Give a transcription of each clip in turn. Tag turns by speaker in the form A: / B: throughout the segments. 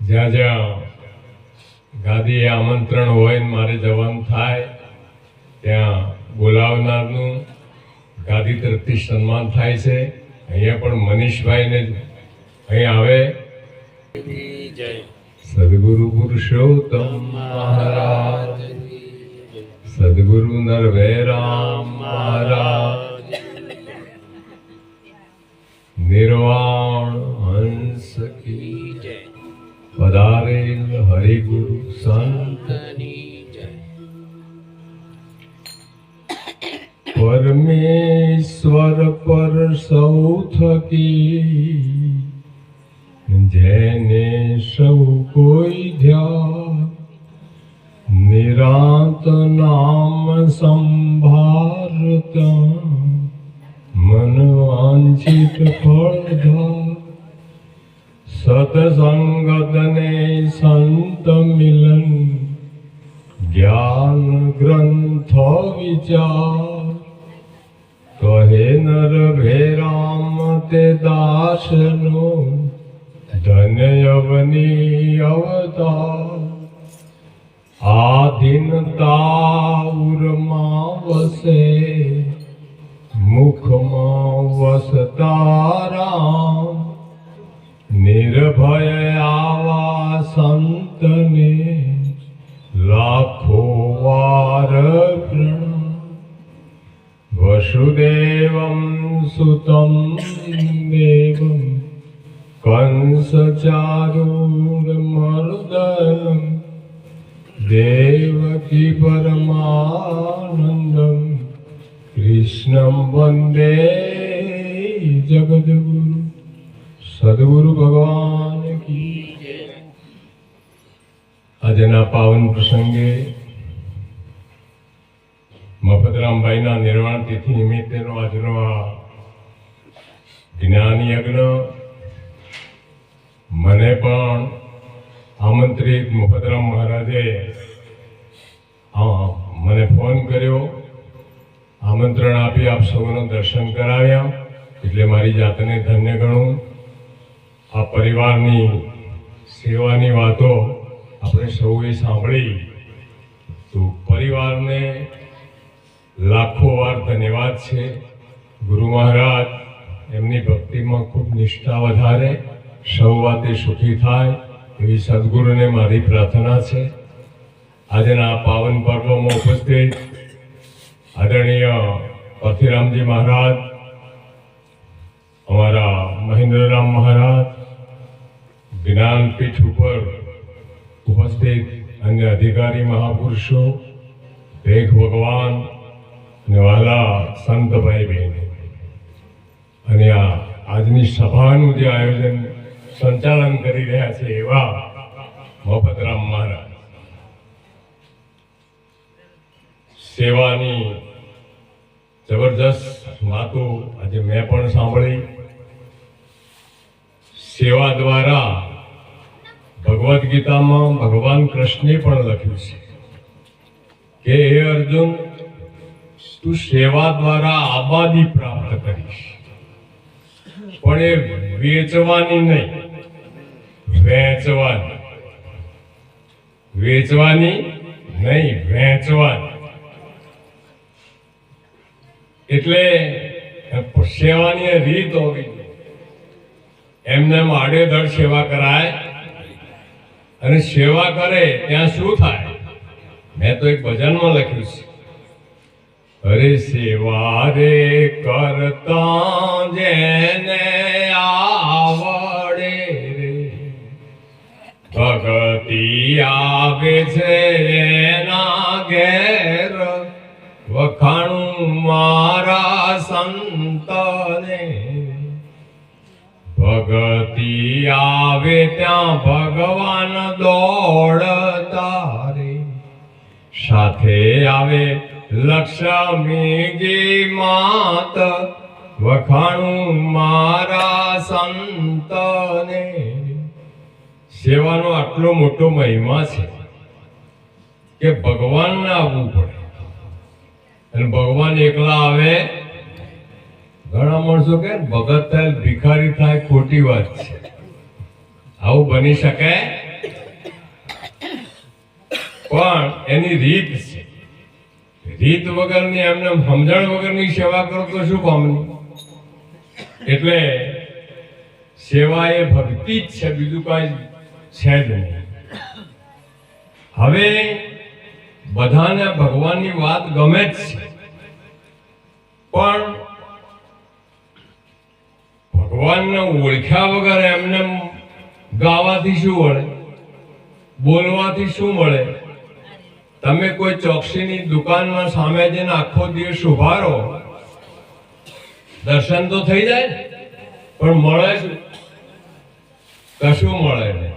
A: જ્યાં જ્યાં ગાદીએ આમંત્રણ હોય મારે જવાનું થાય, ત્યાં બોલાવનારનું ગાદી તરફથી સન્માન થાય છે. અહીંયા પણ મનીષભાઈને અહીં આવે. સદગુરુ પુરુષોત્તમ મહારાજ. સદગુરુ નરવેરામ મહારાજ. નિર્વાણ પધારેલ હરિગુરુ
B: સંતની જય.
A: પરમેશ્વર પર સૌ થકી, જેને સૌ કોઈ ધ્યાન, નિરાંત નામ સંભારતા, મન વાંછિત ફળધા સતસંગત ને સંત મિલન જ્ઞાન ગ્રંથ વિચાર કહે નર ભેરામ તે દાસનો ધન્યવની અવતાર આધીનતા ઉરમાં વસે મુખમાં વસતા રામ નિર્ભય આવા સંતને લાખો વાર પ્રણામ. વસુદેવમ સુતમ દેવમ કંસચારૂરમર્દનમ દેવકી પરમાનંદમ કૃષ્ણમ વંદે જગદગુરુ. સદગુરુ ભગવાન આજના પાવન પ્રસંગે મફતરામભાઈના નિર્વાણ તિથિ નિમિત્તેનો આજનો આ જ્ઞાન યજ્ઞ મને પણ આમંત્રિત મફતરામ મહારાજે હા મને ફોન કર્યો, આમંત્રણ આપી આપ સૌનું દર્શન કરાવ્યા, એટલે મારી જાતને ધન્ય ગણું. આ પરિવારની સેવાની વાતો આપણે સૌએ સાંભળી. તો પરિવારને લાખો વાર ધન્યવાદ છે. ગુરુ મહારાજ, એમની ભક્તિમાં ખૂબ નિષ્ઠા વધારે, સૌ વાતે સુખી થાય એવી સદગુરુને મારી પ્રાર્થના છે. આજના આ પાવન પર્વમાં ઉપસ્થિત આદરણીય પથિરામજી મહારાજ જ્ઞાનપીઠ ઉપર ઉપસ્થિત અન્ય અધિકારી મહાપુરુષો ભેખ ભગવાન અને વાલા સંતભાઈ બહેન અને આ આજની સભાનું જે આયોજન સંચાલન કરી રહ્યા છે એવા મફતરામ મહારાજ. સેવાની જબરજસ્ત વાતો આજે મેં પણ સાંભળી. સેવા દ્વારા ભગવદ્ ગીતામાં ભગવાન કૃષ્ણે પણ લખ્યું છે કે હે અર્જુન, તું સેવા દ્વારા આબાદી પ્રાપ્ત કરીશ. પણ એ વેચવાની નહીં, વેચવાની. વેચવાની નહીં, વેચવાની. એટલે સેવાની રીત હોવી એમને એમ આડેધડ સેવા કરાય અને સેવા કરે, ત્યાં શું થાય? મેં તો એક ભજનમાં લખ્યું છે. અરે સેવા રે કરતા જેને આવડે રે. ભગતિ આવે છે એના ઘેર. વખાણું મારા સંતને. ભગતિ આવે ત્યાં ભગવાન દોડતા રે સાથે આવે લક્ષ્મીજી માત, વખાણું મારા સંતને. સેવાનો આટલો મોટો મહિમા છે કે ભગવાનને આવવું પડે. અને ભગવાન એકલા આવે ઘણા માણસો કે ભગત થાય, ભિખારી થાય, ખોટી વાત છે. આવું બની શકે? પણ એની રીત છે. રીત વગરની એમને સમજણ વગરની સેવા કરો તો શું કામની એટલે સેવા એ ભક્તિ જ છે, બીજું કાંઈ છે જ નહીં. હવે બધાને ભગવાનની વાત ગમે જ છે. પણ ભગવાનને ઓળખ્યા વગર એમને ગાવાથી શું મળે? બોલવાથી શું મળે? તમે કોઈ ચોકસીની દુકાનમાં સામે જઈને આખો દિવસ ઊભા રહો. દર્શન તો થઈ જાય, પણ મળે શું? કશું મળે નહીં.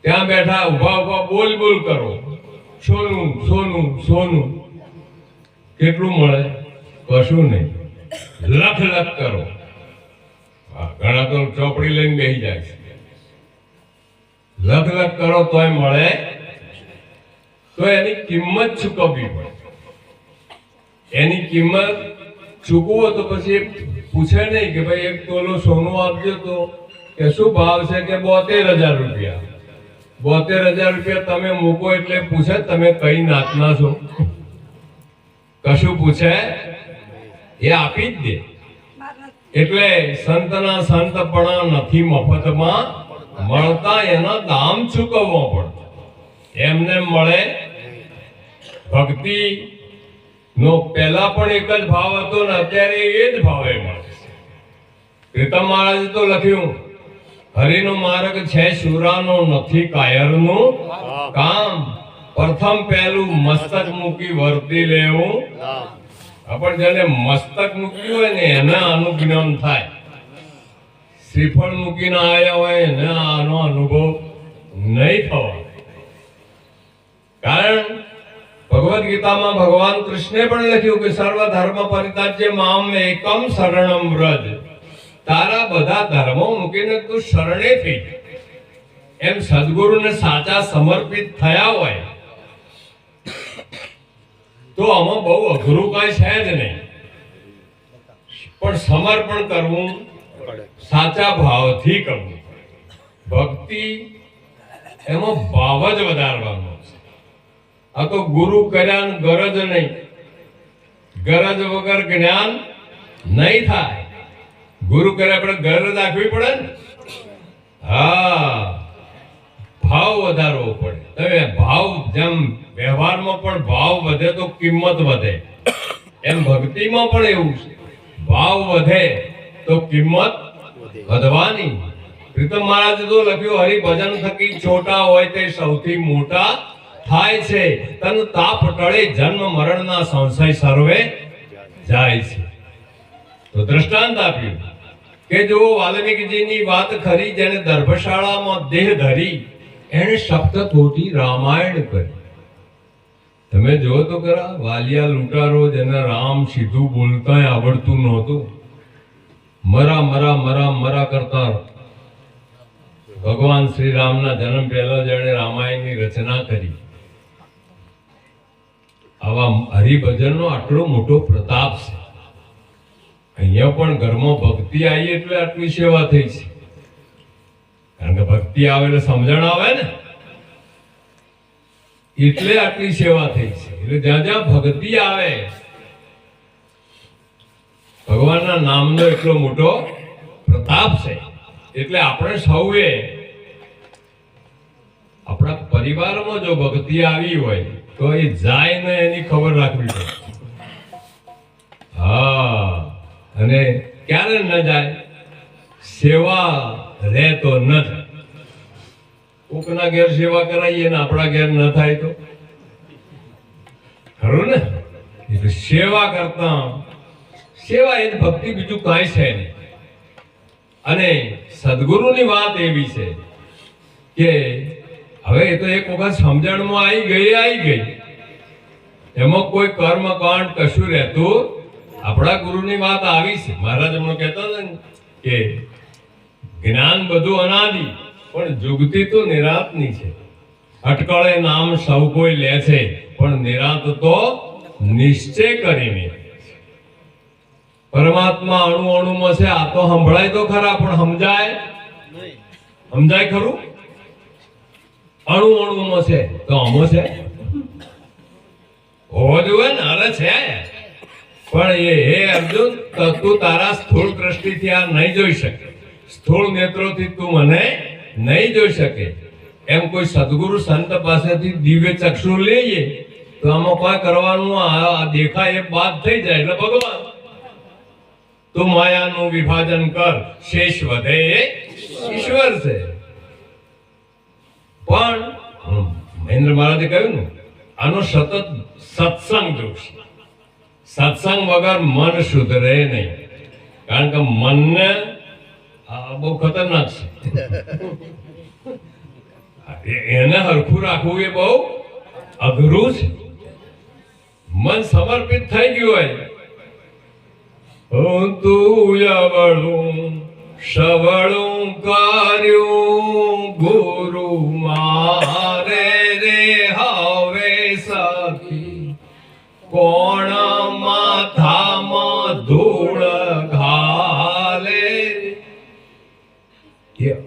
A: ત્યાં બેઠા ઊભા ઊભા બોલ બોલ કરો. સોનું સોનું સોનું. કેટલું મળે? કશું નહીં. લખ લખ કરો. ઘણા તો ચોપડી લઈને બેસી જાય છે. લખ લખ કરો તોય મળે. તો એની કિંમત ચૂકવવી પડે. એની કિંમત ચૂકવો તો પછી પૂછે નહીં કે ભાઈ એક તોલો સોનું આપજો તો કે શું ભાવ છે કે બોતેર હજાર રૂપિયા? બોતેર હજાર રૂપિયા તમે મૂકો એટલે પૂછે તમે કઈ નાતના છો? કશું પૂછે? એ આપી જ દે. એટલે સંતના સંતપણા નથી મફતમાં મળતા એના દામ ચૂકવવો પડતો એમને મળે ભક્તિ નો પહેલા પણ એક જ ભાવ હતો ને અત્યારે એ જ ભાવે મળે પ્રીતમ મહારાજે તો લખ્યું હરિનો માર્ગ છે શુરાનો નથી કાયરનું કામ. પ્રથમ પહેલું મસ્તક મૂકી વર્તી લેવું. આપણ જેને મસ્તક મૂક્યું હોય ને, એને અનુજ્ઞાન થાય. શ્રીફળ મૂકીને આવ્યા હોય, એને આનો અનુભવ નહીં થવા કારણ ભગવદ ગીતામાં ભગવાન કૃષ્ણે પણ લખ્યું કે સર્વ ધર્મ પરિતાજ્ય મામ એકમ શરણમ વ્રજ. તારા બધા ધર્મો મૂકીને તું શરણે થઈ એમ સદગુરુને સાચા સમર્પિત થયા હોય તો આમાં બહુ અઘરું કાંઈ છે જ નહીં. પણ સમર્પણ કરવું, સાચા ભાવથી કરવું. ભક્તિ એમાં ભાવ જ વધારવાનો છે. આ તો ગુરુ કર્યા ગરજ નહીં. ગરજ વગર જ્ઞાન નહીં થાય. ગુરુ કર્યા આપણે ગરજ રાખવી પડે ને? હા. ભાવ વધારવો પડે. તમે ભાવ જેમ વ્યવહારમાં પણ ભાવ વધે તો કિંમત વધે. એમ ભક્તિમાં પણ એવું છે. ભાવ વધે તો કિંમત વધવાની. પ્રીતમ મહારાજે તો લખ્યું, હરિભજન થકી છોટા હોય તે સૌથી મોટા થાય છે. તન તાપ ટળે જન્મ મરણના સંશય સર્વે જાય છે. તો દ્રષ્ટાંત આપ્યું કે જો વાલ્મીકીજીની વાત ખરી જેને દર્ભશાળામાં દેહ ધરી, એણે સપ્તકોટી રામાયણ કરી. તમે જો તો ખરા, વાલિયા લૂંટારો જેને રામ સીધું બોલતા આવડતું નહોતું. મરા મરા મરા મરા કરતા ભગવાન શ્રી રામના જન્મ પહેલા જેણે રામાયણની રચના કરી. આવા હરિભજનનો આટલો મોટો પ્રતાપ છે. અહીંયા પણ ઘરમાં ભક્તિ આવી એટલે આટલી સેવા થઈ છે. કારણ કે ભક્તિ આવે એટલે સમજણ આવે ને? એટલે આટલી સેવા થઈ છે. એટલે જ્યાં જ્યાં ભક્તિ આવે, ભગવાનના નામનો એટલો મોટો પ્રતાપ છે. એટલે આપણે સૌએ આપણા પરિવારમાં જો ભક્તિ આવી હોય, તો એ જાય ને એની ખબર રાખવી પડે. હા, અને ક્યારે ન જાય? સેવા રહેતો ન થાય કોકના ઘેર સેવા કરાવીએ ને આપણા ઘેર ન થાય તો? ખરું ને? એટલે સેવા કરતા સેવા એ ભક્તિ, બીજું કાંઈ છે નહીં. અને સદગુરુની વાત એવી છે કે હવે એ તો એક વખત સમજણમાં આવી ગઈ આવી ગઈ. એમાં કોઈ કર્મકાંડ કશું રહેતું આપણા ગુરુની વાત આવી છે. મહારાજ હમણાં કહેતા હતા ને કે જ્ઞાન બધું અનાદિ. પણ જુગતી તો નિરાતની છે. અટકળે નામ સૌ કોઈ લે છે પણ નિરાત તો નિશ્ચય કરીને પરમાત્મા અણુ અણુમાં છે આ તો સંભળાય તો ખરા પણ સમજાય? સમજાય ખરું? અણુ અણુમાં છે તો અમો છે? હોવો જોઈએ ને અરે છે. પણ એ હે અર્જુન તું તારા સ્થૂળ દ્રષ્ટિથી આ નહીં જોઈ શકે. સ્થૂળ નેત્રોથી તું મને નહીં જોઈ શકે એમ કોઈ સદગુરુ સંત પાસેથી દિવ્ય ચક્ષુ લઈએ તો આમાં કોઈ કરવાનું આ આ દેખાય એ બાદ થઈ જાય એટલે ભગવાન તું માયાનું વિભાજન કર શેષ વધે એ ઈશ્વર છે પણ હમ, મહેન્દ્ર મહારાજે કહ્યું ને આનો સતત સત્સંગ જોશે સત્સંગ વગર મન સુધરે નહીં કારણ કે મનને આ બહુ ખતરનાક છે. એને હરખું રાખવું એ બહુ અઘરું છે. મન સમર્પિત થઈ ગયું હોય. હું તું અવળું સવળું કર્યું, ગુરુ મારે રે હવે સખી. કોણ માથામાં ધૂળ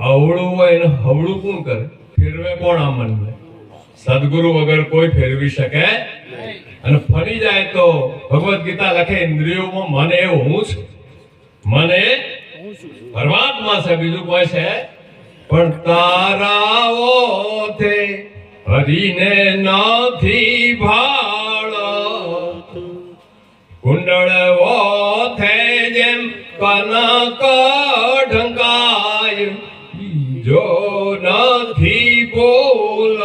A: અવળું હોય એને હવળું કોણ કરે? ફેરવે કોણ આ મનને? સદગુરુ વગર કોઈ ફેરવી શકે અને ફરી જાય તો ભગવદ ગીતા લખે, ઇન્દ્રિયોમાં મને હું છું. મને પરમાત્મા છે. બીજું કોઈ છે? પણ તારાઓ તે હરીને નથી ભાળ કુંડળવો થે જેમ કનક ઢંકાય બીજો નથી બોલ.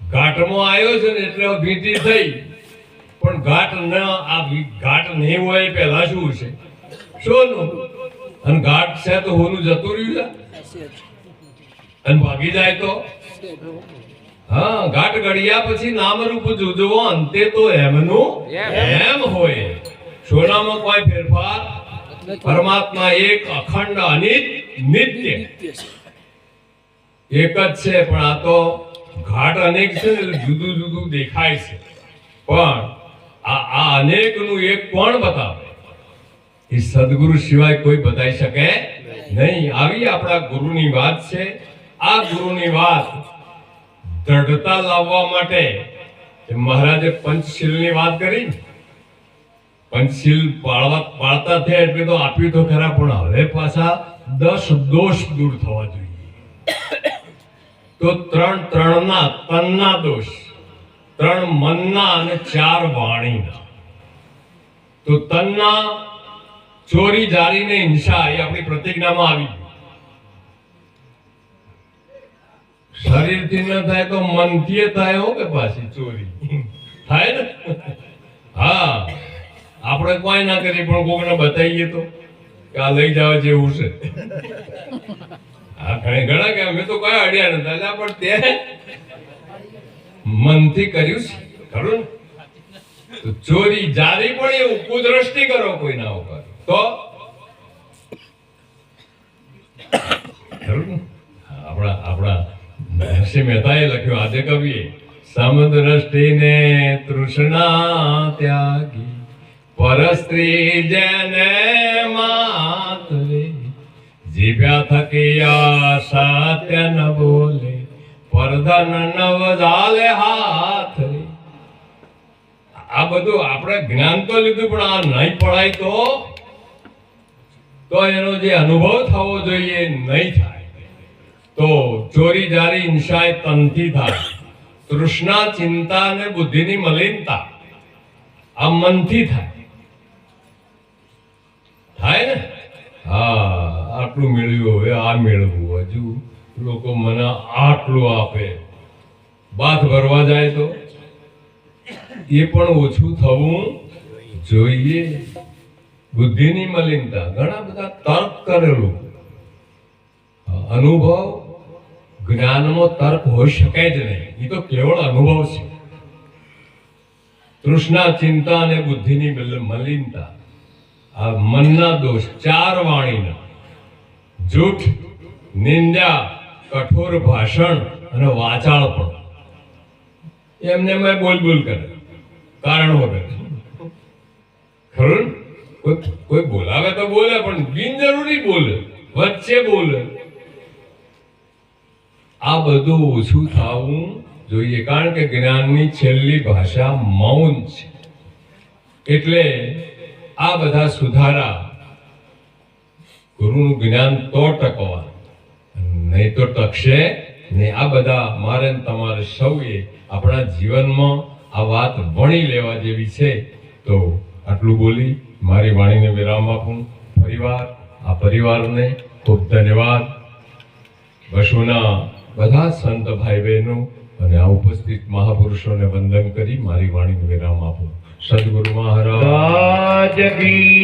A: ઘાટમાં આવ્યો છે ને એટલે ભીતી થઈ. પણ ઘાટ ન આ ઘાટ નહીં હોય પહેલા શું છે સોનું. અને ઘાટ છે તો હોનું જતું રહ્યું છે? અને ભાગી જાય તો? હા ઘાટ ગળ્યા પછી નામરૂપ જુદવો અંતે તો એમનું એમ હોય. સોનામાં કોઈ ફેરફાર પરમાત્મા એક અખંડ અનિત નિત્ય. એક જ છે પણ આ તો ઘાટ અનેક છે ને એટલે જુદું જુદું દેખાય છે. પણ આ આ અનેકનું એક કોણ બતાવે? એ સદગુરુ સિવાય કોઈ બતાવી શકે નહીં. આવી આપણા ગુરુની વાત છે. આ ગુરુની વાત દ્રઢતા લાવવા માટે. મહારાજે પંચશીલની વાત કરી ને? પંચશીલ પાળવા પાળતા થયા એટલે તો આપ્યું તો ખરા, પણ હવે પાછા દસ દોષ દૂર થવા જોઈએ. તો ત્રણ ત્રણના તનના દોષ. ત્રણ મનના અને ચાર વાણીના. તો તનના ચોરી, જારી ને હિંસા એ આપણી પ્રતિજ્ઞામાં આવી શરીરથી ન થાય તો મનથી થાય હો કે પાછી ચોરી. થાય ને? હા. આપણે કોઈ ના કરીએ, પણ કોકને બતાવીએ તો કે આ લઈ જવા જેવું છે. ઘણી કે અમે તો કોઈ અડ્યા નતા એટલે પણ તે મનથી કર્યું છે. ખરું ને? ચોરી જારી પણ એવું કુદ્રષ્ટિ કરો કોઈના ઉપર. તો? ખરું આપણા આપણા નરસિંહ મહેતાએ લખ્યું, આજે કવિએ સમદ્રષ્ટિને તૃષ્ણા ત્યાગી. પરસ્ત્રી જેને માતરે જીભ્યા થકી સત્ય ન બોલે, પરધન નવ જાલે હાથ. આ બધું આપણે જ્ઞાન તો લીધું, પણ આ નહીં પડાય તો? તો એનો જે અનુભવ થવો જોઈએ નહીં થાય. તો ચોરી જારી હિંસાએ તનથી થાય. તૃષ્ણા, ચિંતા અને બુદ્ધિની મલિનતા આ મનથી થાય. થાય ને? હા, આટલું મેળવ્યું હવે, આ મેળવવું હજુ. લોકો મને આટલું આપે. બાથ ભરવા જાય તો? એ પણ ઓછું થવું જોઈએ. બુદ્ધિની મલિનતા, ઘણા બધા તર્ક કરેલું. અનુભવ જ્ઞાનમાં તર્ક હોઈ શકાય જ નહીં. એ તો કેવળ અનુભવ છે. તૃષ્ણા, ચિંતા અને બુદ્ધિની મલિનતા. આ મનના દોષ, ચાર વાણીના. જૂઠ નિંદા કઠોર ભાષણ અને વાચાળ પણ એમને મેં બોલ બોલ કરે કારણ વગર. ખરું કોઈ બોલાવે તો બોલે, પણ બિનજરૂરી બોલે. વચ્ચે બોલે. આ બધું ઓછું થવું જોઈએ, કારણ કે જ્ઞાનની છેલ્લી ભાષા મૌન છે. એટલે આ બધા સુધારા ગુરુનું જ્ઞાન તો ટકવા. નહીં તો ટકશે ને આ બધા મારે તમારે સૌએ આપણા જીવનમાં આ વાત વણી લેવા જેવી છે. તો આટલું બોલી મારી વાણીને વિરામ આપું. પરિવાર, આ પરિવારને ખૂબ ધન્યવાદ. બસુના બધા સંત ભાઈ બહેનો અને આ ઉપસ્થિત મહાપુરુષોને વંદન કરી મારી વાણીને વિરામ આપું. સદગુરુ મહારાજ.
C: રાજ કી